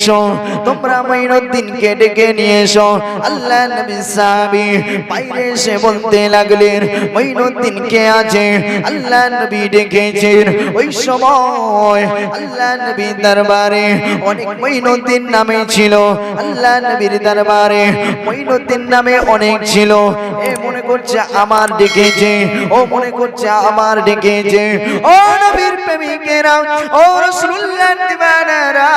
এসো, তোমরা মঈনুদ্দিনকে ডেকে নিয়ে এসো। আল্লাহ নবী সাহাবী বাইরে এসে বলতে লাগলেন মঈনুদ্দিন কে আছে, আল্লাহ নবী ডেকেছেন। ওই সময় আল্লাহ নবী দরবারে অনেক মঈনুদ্দিন নামে ছিল। আল্লাহ নবীর দরবারে মঈনুদ্দিন নামে অনেক ছিল। এ মনে করছে আমার ডেকেছে, ও মনে করছে আমার ডেকেছে। ও নবীর প্রেমিকেরা, ও রাসূলুল্লাহ দিবানারা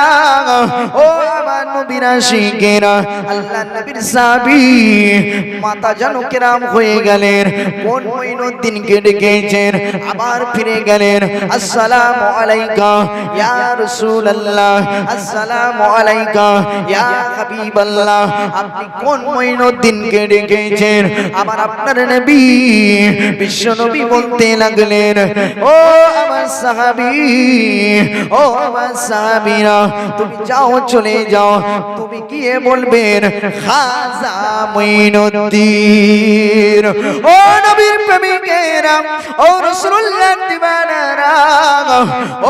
ও আমার নবীর আশিকেরা আল্লাহ নবীর সাহাবী মাতা জানো কেরাম হয়ে গেলেন কোন মঈনুদ্দিনকে ডেকেছেন, আবার ফিরে গেলেন, আসসালামু আলাইকা, ইয়া রাসূলুল্লাহ, আসসালামু আলাইকা, ইয়া হাবিবাল্লাহ, আপনি কোন মঈনুদ্দিনকে ডেকেছেন? আবার আপনার নবী, বিশ্ব নবী বলতে লাগলেন, ও আমার সাহাবী, ও আমার সাহাবীরা, তুমি যাও চলে যাও। তুমি গিয়ে বলবেন খাজা মঈনুদ্দিন। ও নবীর প্রেমিকেরা ও রাসূলুল্লাহ দিবানারা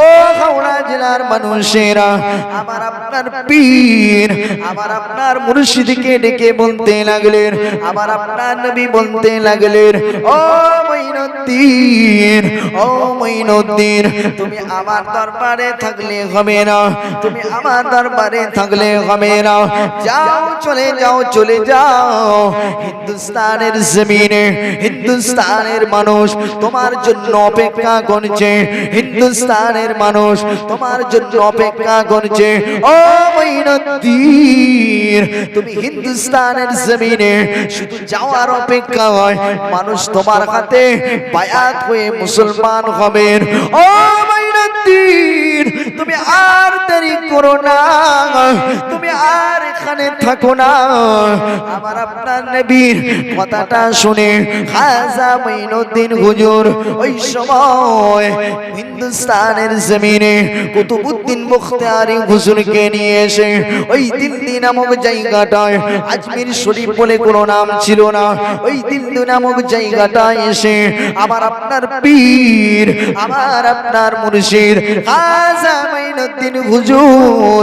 ও হাওড়া জেলার মানুষেরা, আমার আপনার পীর, আমার আপনার মুর্শিদকে ডেকে বলতে লাগলেন, আমার আপনার নবী বলতে লাগলেন, ও মঈনুদ্দিন ও মঈনুদ্দিন, তুমি আমার দরবারে থাকলে হবে না, তুমি আমার দরবারে থাকলে হবে না, যাও চলে যাও চলে যাও, হিন্দুস্তানের জমিনে, হিন্দুস্তানের মানুষ তোমার জন্য অপেক্ষা করছে, হিন্দুস্তানের মানুষ তোমার জন্য অপেক্ষা করছে। ও মঈনুদ্দিন তুমি হিন্দুস্তানের জমিনে শুধু যাওয়ার অপেক্ষা হয়। মানুষ তোমার হাতে বায়াত হয়ে মুসলমান হবেন। ও মঈনুদ্দিন তুমি আর দেরি করো না। তুমি আর এখানে থাকো না। আমার আপনার নবীর কথাটা শুনে খাজা মঈনুদ্দিন হুজুর ওই সময় হিন্দুস্তানের জমিনে কুতুবউদ্দিন মুখতারি হুজুরকে নিয়ে এসে ওই দিল্লি নামক জায়গাটায় আজমির শরীফ বলে কোনো নাম ছিল না। ওই দিল্লি নামক জায়গাটায় এসে আমার আপনার পীর, আমার আপনার মুর্শিদ খাজা মাইনুদ্দিন হুজুর,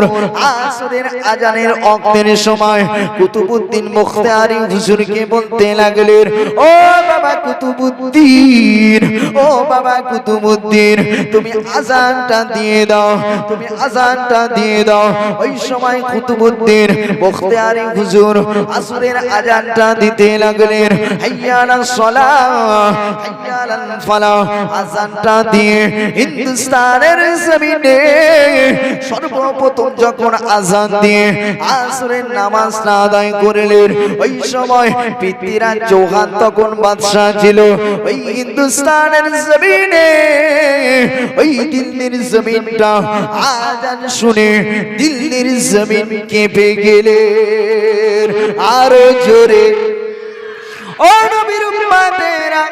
আসরের আজানের অক্তের সময় কুতুবউদ্দিন মুখতারি হুজুরকে বলতে লাগলেন, ও বাবা কুতুবউদ্দিন ও বাবা কুতুবউদ্দিন তুমি আজানটা দিয়ে দাও, তুমি আজানটা দিয়ে দাও। ওই সময় কুতুবউদ্দিন মুখতারি হুজুর আসরের আজানটা দিতে লাগলেন হাইয়ালাস সালাহ হাইয়ালাল ফালাহ আজানটা দিয়ে হিন্দুস্তানের জমিনে সর্বপ্রথম যখন আজান দিয়ে আসরের নামাজ না আদায় করলেন ওই সময় পৃথ্বীরাজ চৌহান তখন বাদশাহ ছিল। ওই হিন্দুস্তানের জমিনে, ওই দিল্লির জমিনটা আজান শুনে দিল্লির জমিন কেঁপে গেলে। আরও জোরে, ও নবীর উম্মতেরা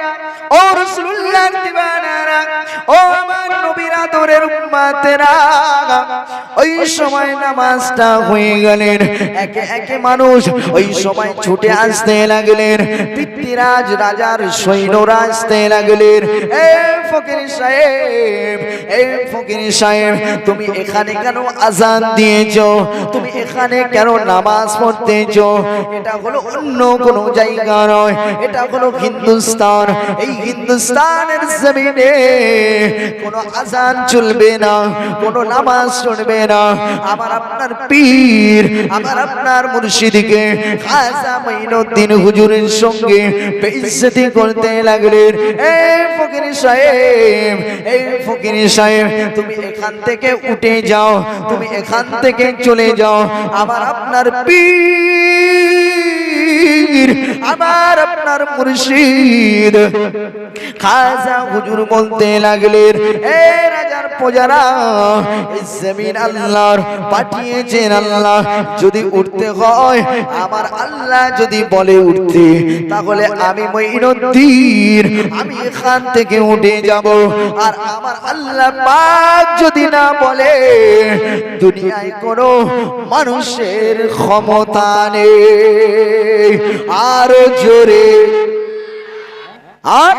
ও দিওয়ানারা ও আমার নবীর আদরের ওই সময় নামাজটা হয়ে গেলেন, একে একে মানুষ ওই সময় ছুটে আসতে লাগলেন রাজার সৈন্যরা আসতে লাগলেন, এ ফকির সাহেব, এ ফকির সাহেব, তুমি এখানে কেন আজান দিয়েছ? তুমি এখানে কেন নামাজ পড়তেছো? এটা হলো অন্য কোনো জায়গা নয়, এটা হলো হিন্দুস্তান, এই হিন্দুস্তানের জমিনে কোনো আজান চলবে না, কোনো নামাজ চলবে না। আমার আপনার পীর, আমার আপনার মুর্শিদকে খাজা মাইনুদ্দিন হুজুরের সঙ্গে বেইজ্জতি করতে লাগলেন। এই ফকির সাহেব এই ফকির সাহেব, তুমি এখান থেকে উঠে যাও, তুমি এখান থেকে চলে যাও। আমার আপনার পীর আমার আপনার মুর্শিদ। খাজা হুজুর বলতে লাগলেন, এ রাজার প্রজারা জমিন আল্লাহর, পাঠিয়েছেন আল্লাহ, যদি উঠতে হয়, আমার আল্লাহ যদি বলে উঠতে, তাহলে আমি মঈনুদ্দিন, আমি এখান থেকে উঠে যাব। আর আমার আল্লাহ পাক যদি না বলে, দুনিয়ায় কোনো মানুষের ক্ষমতা নেই। আরও জোরে আর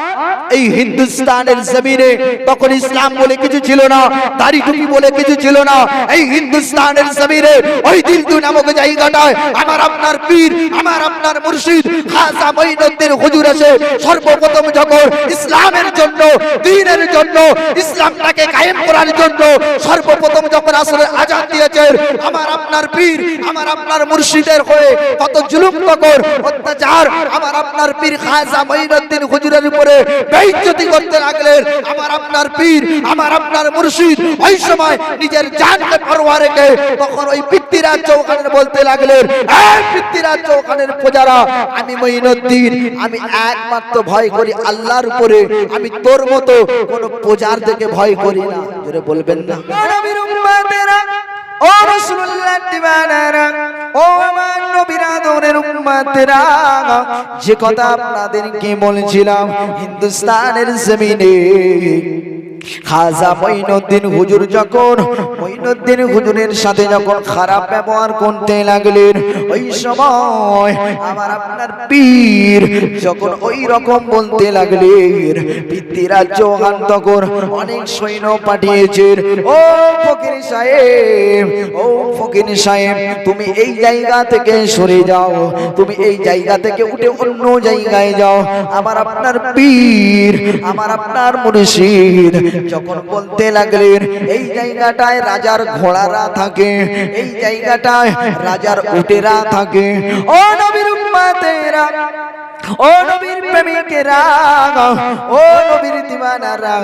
এই হিন্দুস্তানের জমিনে তখন ইসলাম বলে কিছু ছিল না, দাড়ি টুপি বলে কিছু ছিল না। এই হিন্দুস্তানের জমিনে ওই দিলদু নামক জায়গাটায় আমার আপনার পীর, আমার আপনার মুর্শিদ খাজা মঈনুদ্দিন হুজুর এসে সর্বপ্রথম যখন ইসলামের জন্য দ্বীনের জন্য, ইসলামটাকে কায়েম করার জন্য সর্বপ্রথম যখন আসলে আজাদ দিয়েছেন আমার আপনার পীর, আমার আপনার মুর্শিদের হয়ে কত জুলুম তখন অত্যাচার, আমার আপনার পীর খাজা মঈনুদ্দিন হুজুরের উপরে বেইজ্জতি করতে লাগলেন আমার আপনার পীর, আমার আপনার মুর্শিদ ওই সময় নিজের জানকে পরোয়া রেখে তখন ওই পৃথ্বীরাজ চৌখানের বলতে লাগলেন, এই পৃথ্বীরাজ চৌখানের প্রজারা, আমি মঈনুদ্দিন, আমি একমাত্র ভয় করি আল্লাহর উপরে, আমি তোর মতো কোন প্রজার থেকে ভয় করি না। বলবেন না। ও রসুল্লাহ দিবানারা ও আমার নবীর আদরের উম্মতেরা যে কথা আপনাদেরকে বলেছিলাম হিন্দুস্তানের জমিনে খাজা মঈনুদ্দিন হুজুর যখন, মঈনুদ্দিন হুজুরের সাথে যখন খারাপ ব্যবহার করতে লাগলেন, ওই সময় আমার আপনার পীর যখন ওই রকম বলতে লাগলেন পিতৃরাজ চৌহান তখন অনেক সৈন্য পাঠিয়েছেন, ও ফকির সাহেব, ও ফকির সাহেব, তুমি এই জায়গা থেকে সরে যাও, তুমি এই জায়গা থেকে উঠে অন্য জায়গায় যাও, আমার আপনার পীর, আমার আপনার মুর্শিদ যখন বলতে লাগলেন, এই জায়গাটায় রাজার ঘোড়ারা থাকে, এই জায়গাটায় রাজার উটেরা থাকে। ও নবীর ও নবীর প্রেমিকেরা ও নবীর দিওয়ানারা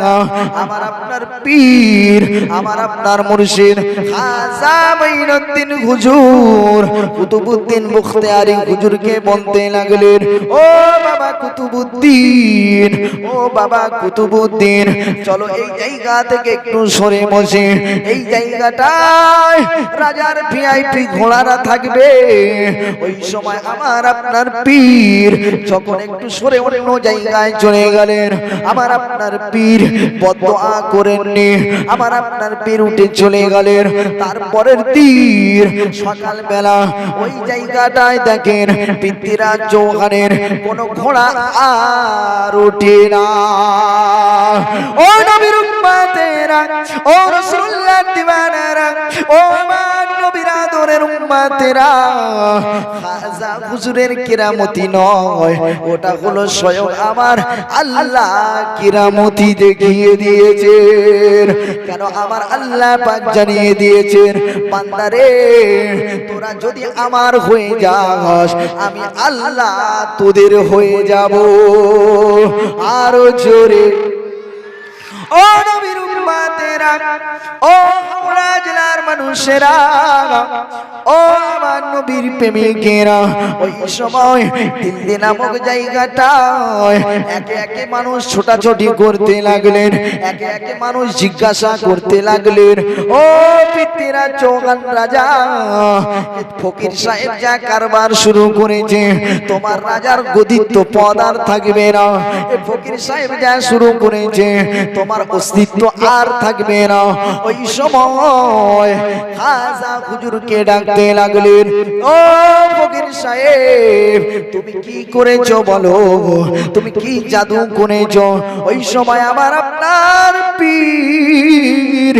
আমার আপনার পীর, আমার আপনার মুর্শিদ খাজা মঈনুদ্দিন হুজুর কুতুবউদ্দিন মুখতিয়ারি হুজুরকে বলতে লাগলেন, ও বাবা কুতুবউদ্দিন ও বাবা কুতুবউদ্দিন চলো এই জায়গা থেকে একটু সরে বসে, এই জায়গাটায় রাজার ভিআইপি ঘোড়ারা থাকবে, ওই সময় আমার আপনার পীর যখন একটু সরে অন্য জায়গায় চলে গেলেন আমার আপনার পীর বদোয়া করেননি আমার আপনার পীর উঠে চলে গেলেন। তারপরের তীর সকালবেলা ওই জায়গাটায় দেখেন পিতৃরাজ চৌহানের কোন ঘোড়া আর ওঠে না। ও নবীর ও রাসূলুল্লাহ দিওয়ানারা, ও আমার নবীর আদরের উম্মাতেরা খাজা হুজুরের কিরামতি নয়, ওটা হলো স্বয়ং আমার আল্লাহ কিরামতি দেখিয়ে দিয়েছেন। কেন আমার আল্লাহ পাক জানিয়ে দিয়েছেন, বান্দারে, তোরা যদি আমার হয়ে যাস, আমি আল্লাহ তোদের হয়ে যাব। আরও জোরে। ও নবীর উম্মাতেরা ও হাওড়া জেলার মানুষেরা, ও আমার নবীর প্রেমিকেরা, ওই সময় দিল্লি নামক একে একে মানুষ ছোটাছুটি করতে লাগলেন, একে একে মানুষ জিজ্ঞাসা করতে লাগলেন, ও চৌহান রাজা, ফকির সাহেব যা কারবার শুরু করেছে, তোমার রাজার গদিত্ব পদ আর থাকবে না। ফকির সাহেব যা শুরু করেছে, তোমার অস্তিত্ব আর থাকবে না। ওই সময় খাজা হুজুরকে ডাকতে লাগলেন, ও ফকির সাহেব, তুমি কি করেছ বলো? তুমি কি জাদু করেছ? ওই সময় আমার আপনার পীর,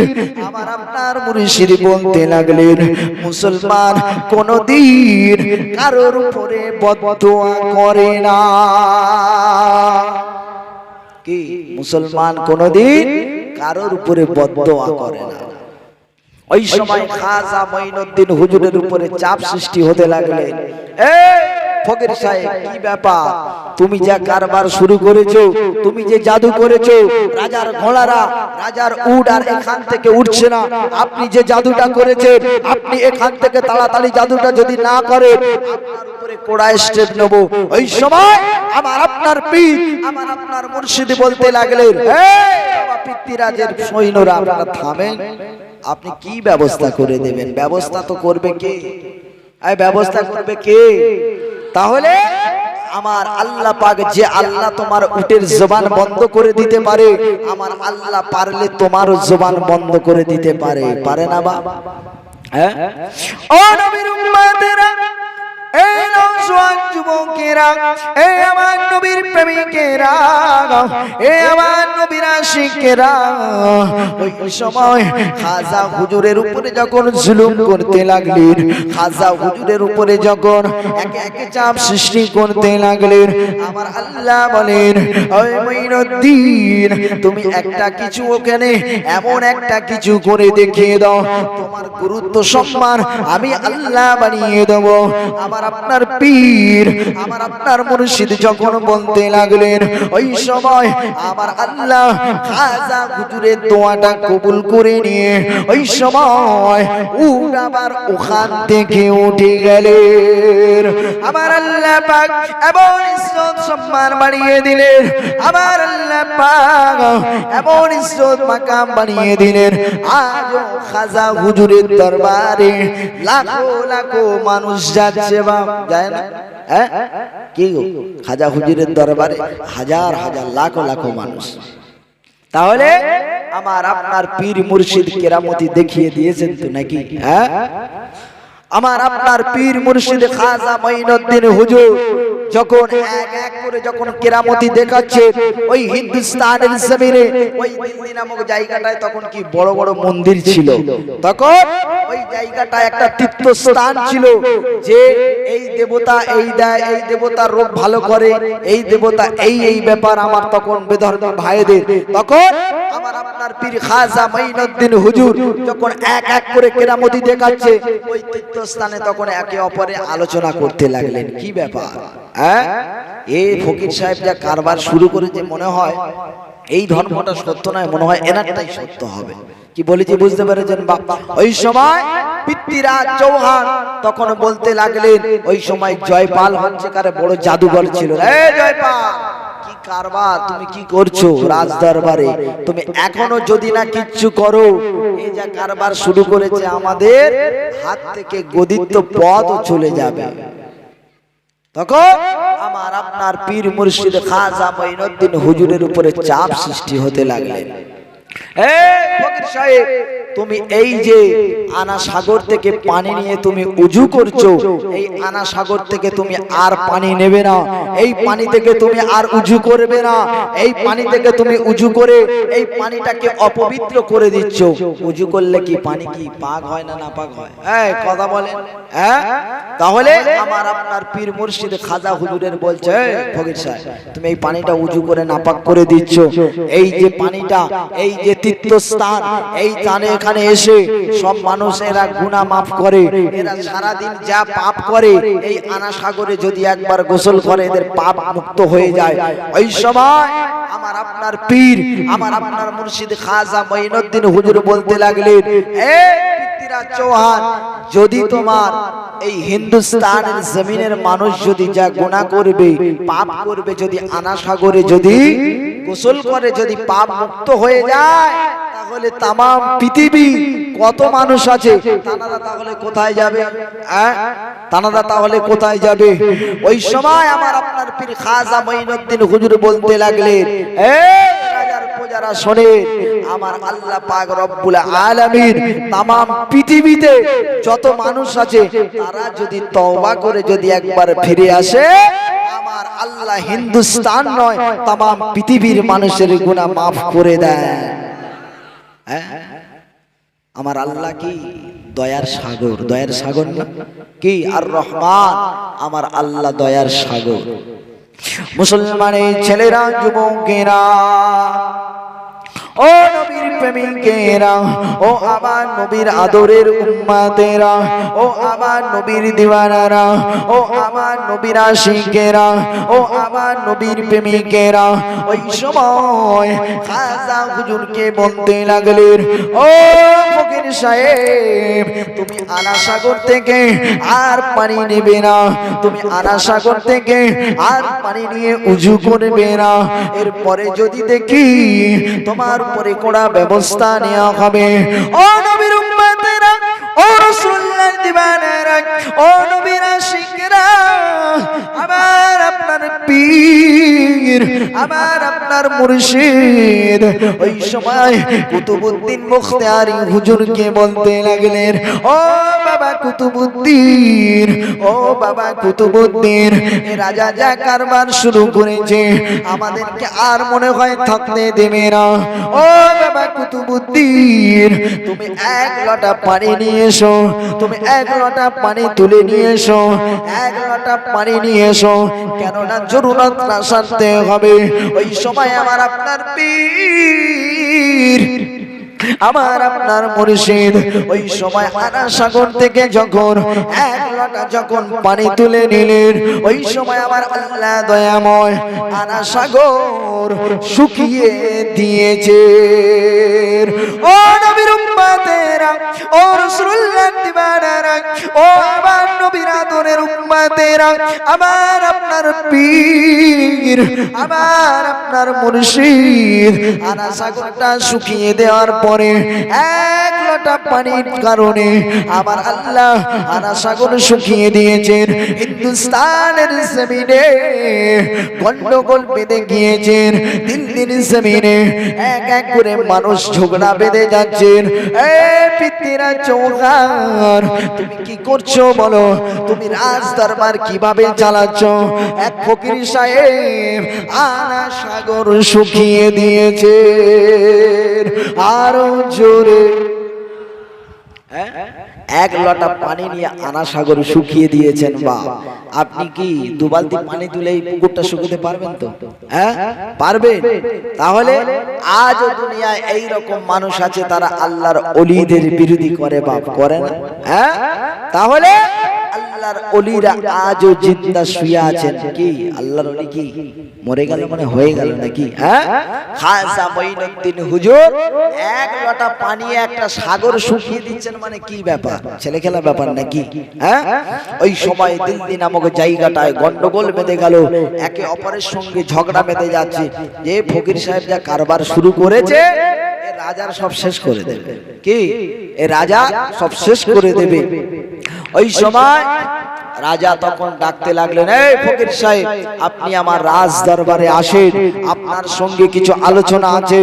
আমার আপনার মুর্শিদ বলতে লাগলেন, মুসলমান কোনদিন কারোর উপরে বদদোয়া করে না। কি মুসলমান কোনদিন কারোর উপরে বদদোয়া করে না। ওই সময় খাজা মঈনুদ্দিন হুজুরের উপরে চাপ সৃষ্টি হতে লাগলেন এই ফকির সাহেব কি ব্যাপার? তুমি যা কারবার শুরু করেছ তুমি যে জাদু করেছ রাজার ঘোড়ারা রাজার উড আর এখান থেকে উঠছে না। আপনি যে জাদুটা করেছেন আপনি এখান থেকে তাড়াতাড়ি জাদুটা যদি না করে আপনার উপরে কোড়া স্টেপ নেব। ওই সময় আমার আপনার পীর আমার আপনার মুর্শিদ বলতে লাগলেন পিতৃরাজের সৈন্যরা আপনারা থামেন। আপনি কি ব্যবস্থা করে দেবেন? ব্যবস্থা তো করবে কে? ব্যবস্থা করবে কে? তাহলে আমার আল্লাহ পাক যে আল্লাহ তোমার উটের জবান বন্ধ করে দিতে পারে আমার আল্লাহ পারলে তোমার জবান বন্ধ করে দিতে পারে। পারে না বাবা হ্যাঁ? ও নবীর উম্মতেরা এই যুবকেরা এই আমার নবীর প্রেমিকেরা এই আমার নবীর আশিকেরা ওই সময় খাজা হুজুরের উপরে যখন জুলুম করতে লাগলেন, খাজা হুজুরের উপরে যখন একে একে চাপ সৃষ্টি করতে লাগলেন, আমার আল্লাহ বলেন, ওই মঈনুদ্দিন, তুমি একটা কিছু ওখানে এমন একটা কিছু করে দেখিয়ে দাও। তোমার গুরুত্ব, সম্মান আমি আল্লাহ বানিয়ে দেবো। আমার আপনার পীর, আমার আপনার মুর্শিদ যখন বলতে লাগলেন, ওই সময় আমার আল্লাহ খাজা হুজুরের দোয়াটা কবুল করে নিয়ে, ওই সময় আবার ওখান থেকে উঠে গেলেন। আমার আল্লাহ পাক এবং সম্মান বাড়িয়ে দিলেন, আমার আল্লাহ পাক এমন ইজ্জত মাকাম বানিয়ে দিলেন। আজ খাজা হুজুরের দরবারে লাখো লাখো মানুষ যাচ্ছে বা যায় না। হ্যাঁ? কি হুজুরের দরবারে হাজার হাজার লাখো লাখো মানুষ। তাহলে আমার আপনার পীর মুর্শিদ কেরামতি দেখিয়ে দিয়েছেন তো নাকি? হ্যাঁ? আমার আপনার পীর মুর্শিদ খাজা মঈনুদ্দিন হুজুর যখন এক এক করে যখন কেরামতি দেখাচ্ছে, ওই হিন্দুস্তানের জমিনে, ওই দিল্লি নামক জায়গাটায় তখন কি বড় বড় মন্দির ছিল? তখন ওই জায়গাটা একটা তীর্থস্থান ছিল যে এই দেবতা এই দেয়, এই দেবতা রোগ ভালো করে, এই দেবতা এই এই ব্যাপার আমার তখন বেধর্মী ভাইদের। তখন আমার আপনার পীর খাজা মঈনুদ্দিন হুজুর যখন এক এক করে কেরামতি দেখাচ্ছে, ওই তীর্থস্থানে তখন একে অপরে আলোচনা করতে লাগলেন। কি ব্যাপার? হ্যাঁ? এই ফকির সাহেব যা কারবার শুরু করেছে মনে হয়, এই ধর্মটা সত্য নয়, মনে হয় এনারটাই সত্য হবে। কি বলেছি বুঝতে পেরেছেন বাবা ওই সময় পিতৃরাজ চৌহান তখন বলতে লাগলেন, ওই সময় জয়পাল হচ্ছে কারে বড় জাদুঘর ছিল। জয়পাল! কারবার তুমি কি করছ? রাজ দরবারে। তুমি এখনও যদি না কিচ্ছু করো এই যা কারবার শুরু করেছে আমাদের হাত থেকে গদিত্ব পথ চলে যাবে। তখন আমার আপনার পীর মুর্শিদ খাজা মঈনুদ্দিন হুজুরের উপরে চাপ সৃষ্টি হতে লাগলেন। ফকির সাহেব তুমি এই যে আনা সাগর থেকে পানি নিয়ে তুমি উজু করছ এই আনা সাগর থেকে তুমি আর পানি নেবে না এই পানি থেকে তুমি আর উজু করবে না এই পানি থেকে তুমি উজু করে এই পানিটাকে অপবিত্র করে দিচ্ছ উজু করলে কি পানি কি পাক হয় না না পাক হয়? হ্যাঁ কথা বলেন হ্যাঁ? তাহলে আমার আপনার পীর মুর্শিদ খাজা হুজুরের বলছে "এই ফকির সাহেব তুমি এই পানিটা উজু করে নাপাক করে দিচ্ছ এই যে পানিটা এই যে তীর্থস্থান এই স্থানে এখানে এসে সব মানুষেরা গুনাহ মাফ করে, এরা সারাদিন যা পাপ করে, এই আনা সাগরে যদি একবার গোসল করে, এদের পাপ মুক্ত হয়ে যায়। ওই সময় আমার আপনার পীর, আমার আপনার মুর্শিদ খাজা মঈনুদ্দিন হুজুর বলতে লাগলেন, এ চৌহান, যদি তোমার এই হিন্দুস্তানের জমিনের মানুষ যদি যা গুনাহ করবে, পাপ করবে, যদি আনা সাগরে যদি গোসল করে, যদি পাপ মুক্ত হয়ে যায় তাহলে তাম পৃথিবী কত মানুষ আছে? তাহলে কোথায় যাবে? হ্যাঁ? তানারা তাহলে কোথায় যাবে? ওই সময় আমার আপনার পীর খাজা মঈনুদ্দিন হুজুর বলতে লাগলেন, এ শোনে, আমার আল্লাহ পাক রব্বুল আলামিন তাম পৃথিবীতে যত মানুষ আছে, তারা যদি করে যদি একবার ফিরে আসে, আমার হিন্দুস্তান নয় তাম পৃথিবীর মানুষের গুনাহ মাফ করে দেয়। আমার আল্লাহ কি দয়ার সাগর? দয়ার সাগর না? কি? আর রহমান আমার আল্লাহ দয়ার সাগর। মুসলমানের ছেলেরা, যুবকেরা ও নবীর প্রেমিকেরা, ও আমার নবীর আদরের উম্মাতেরা, ও আমার নবীর দিওয়ানারা, ও আমার নবীর আশিকেরা, ও আমার নবীর প্রেমিকেরা, ওই সময় খাজা হুজুরকে বলতে লাগলেন, ও ফকির সাহেব, তুমি আনা সাগর থেকে আর পানি নেবে না, তুমি আনা সাগর থেকে আর পানি নিয়ে উজু করবে না, এরপরে যদি দেখি তোমার উপরে কোড়া ব্যবস্থা নেওয়া হবে। ও নবীর উম্মতেরা ও রাসূলুল্লাহ দিবানারা ও নবীর আশিকরা আবার আপনার পীর, আমার আপনার মুর্শিদ। ওই সময় কুতুবুদ্দিন মুখতারি হুজুরকে বলতে লাগলেন, ও বাবা কুতুবুদ্দিন, ও বাবা কুতুবুদ্দিন রাজা যা কারবার শুরু করেছে, আমাদেরকে আর মনে হয় থাকতে দেবে না। ও বাবা কুতুবুদ্দিন, তুমি এক লটা পানি নিয়ে এসো তুমি এক লটা পানি তুলে নিয়ে এসো, এক লটা পানি নিয়ে এসো, কেননা জরুরত সারতে হবে। ওই সময় আমার আপনার পীর আমার আপনার মুর্শিদ, ওই সময় আনা সাগর থেকে যখন এক লটা যখন পানি তুলে নিলেন, ওই সময় আমার আল্লাহ দয়াময় আনা সাগর শুকিয়ে দিয়েছে ও নবীর উম্মতেরা, ও রাসূলুল্লাহ দিবানারা, ও আমার নবীর আদরের উম্মতেরা, আমার আপনার পীর আমার আপনার মুর্শিদ। আনা সাগরটা শুকিয়ে দেওয়ার পরে এক লোটা পানির কারণে আমার আল্লাহ আনা সাগর শুকিয়ে দিয়েছেন। হিন্দুস্তানের জমিনে গন্ডগোল বেঁধে গিয়েছেন। দিন দিন জমিনে এক এক করে মানুষ ঝগড়া বেঁধে যাচ্ছেন। এ পিতিরা চৌকার তুমি কি করছ বলো? তুমি রাজ দরবার কীভাবে চালাচ্ছ? এক ফকির সাহেব আনা সাগর শুকিয়ে দিয়েছে আরও জোরে। হ্যাঁ? এক লটা পানি নিয়ে আনা সাগর শুকিয়ে দিয়েছেন বা আপনি কি দু বালতি পানি তুলে এই পুকুরটা শুকাতে পারবেন তো? হ্যাঁ? পারবেন? তাহলে আজ দুনিয়ায় এই রকম মানুষ আছে, তারা আল্লাহর অলিদের বিরোধী করে, বাপ, করে না। হ্যাঁ? তাহলে আল্লাহর অলিরা আজও জিন্দা শুয়ে আছেন। কি? আল্লাহর অলি কি? মরে গেল মানে হয়ে গেল নাকি? হ্যাঁ? খাজা মঈনুদ্দিন হুজুর, এক লোটা পানি, একটা সাগর শুকিয়ে দিচ্ছেন মানে কি ব্যাপার? ছেলে খেলা ব্যাপার নাকি? হ্যাঁ? ওই সময় দিল্লি নামক জায়গাটায় গন্ডগোল বেঁধে গেল। একে অপরের সঙ্গে ঝগড়া বেঁধে যাচ্ছে। যে ফকির সাহেব যা কারবার শুরু করেছে রাজার সব শেষ করে দেবে। কি? এ রাজা সব শেষ করে দেবে। ওই সময় রাজা তখন ডাকতে লাগলেন, এই ফকির সাহেব, আপনি আমার রাজ দরবারে আসেন। আপনার সঙ্গে কিছু আলোচনা আছে।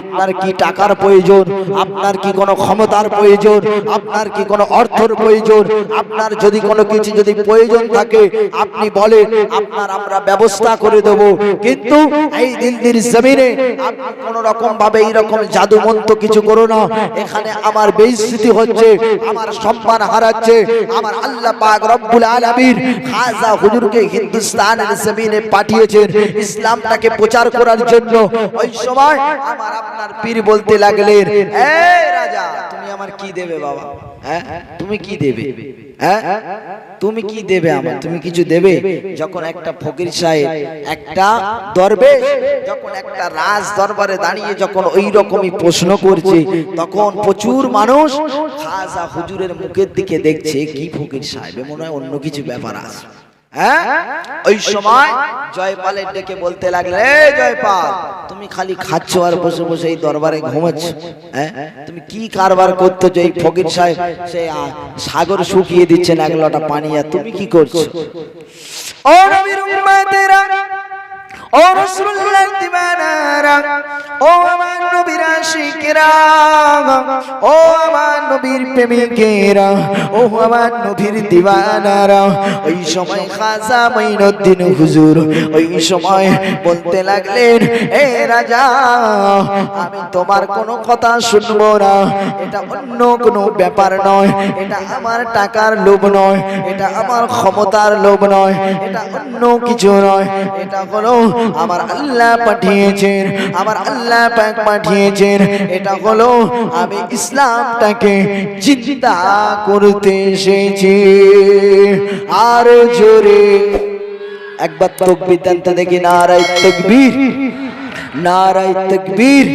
আপনার কি টাকার প্রয়োজন? আপনার কি কোনো ক্ষমতার প্রয়োজন? আপনার কি কোনো অর্থের প্রয়োজন? আপনার যদি কোনো কিছু যদি প্রয়োজন থাকে, আপনি বলেন, আপনার আমরা ব্যবস্থা করে দেব। কিন্তু এই দিল্লির জমিনে আপনি কোনো রকম ভাবে এইরকম জাদুমন্ত কিছু করো না। এখানে আমার বেইজ্জতি হচ্ছে, আমার সম্মান হারাচ্ছে, আমার আল্লাহ পাক রব্বুল আলামিন খাজা হুজুরকে হিন্দুস্তানের জমিনে পাঠিয়েছেন ইসলামটাকে প্রচার করার জন্য। ওই সময় আমার আপনার পীর বলতে লাগলেন এ রাজা, তুমি আমার কি দেবে বাবা? হ্যাঁ? তুমি কি দেবে? হ্যাঁ? তুমি কি দেবে আমার তুমি কিছু দেবে? যখন একটা ফকির সাহেব একটা দরবেশ যখন একটা রাজ দরবারে দাঁড়িয়ে যখন ওই রকমই প্রশ্ন করছে তখন প্রচুর মানুষ খাজা হুজুরের মুখের দিকে দেখছে কি ফকির সাহেব? মনে হয় অন্য কিছু ব্যাপার আছে। হ্যাঁ? ওই সময় জয়পালের ডেকে বলতে লাগলে জয়পাল তুমি খালি খাচ্ছ আর বসে বসে এই দরবারে ঘুমাচ্ছ হ্যাঁ? তুমি কি কারবার করতেছো এই ফকির সাহেব সে সাগর শুকিয়ে দিচ্ছেন এক লটা পানি আর তুমি কি করছ? ও নবীর উম্মতেরা ও রাসূলুল্লাহ দিবানারা ও আমার নবীর আশিকেরা, ও আমার নবীর প্রেমিকেরা, ও আমার নবীর দিবানারা ওই সময় খাজা মাইনুদ্দিন হুজুর, ওই সময় বলতে লাগলেন, এ রাজা, আমি তোমার কোনো কথা শুনব না। এটা অন্য কোনো ব্যাপার নয়, এটা আমার টাকার লোভ নয়, এটা আমার ক্ষমতার লোভ নয়, এটা অন্য কিছু নয়, এটা হলো আমার আল্লাহ পাঠিয়েছেন, আমার আল্লাহ পাক পাঠিয়েছেন। এটা হলো আমি ইসলামটাকে চিন্তা করতে এসেছি। আর জোরে একবার তকবির দেন তো দেখি, নারায় তকবীর নারায় তকবীর।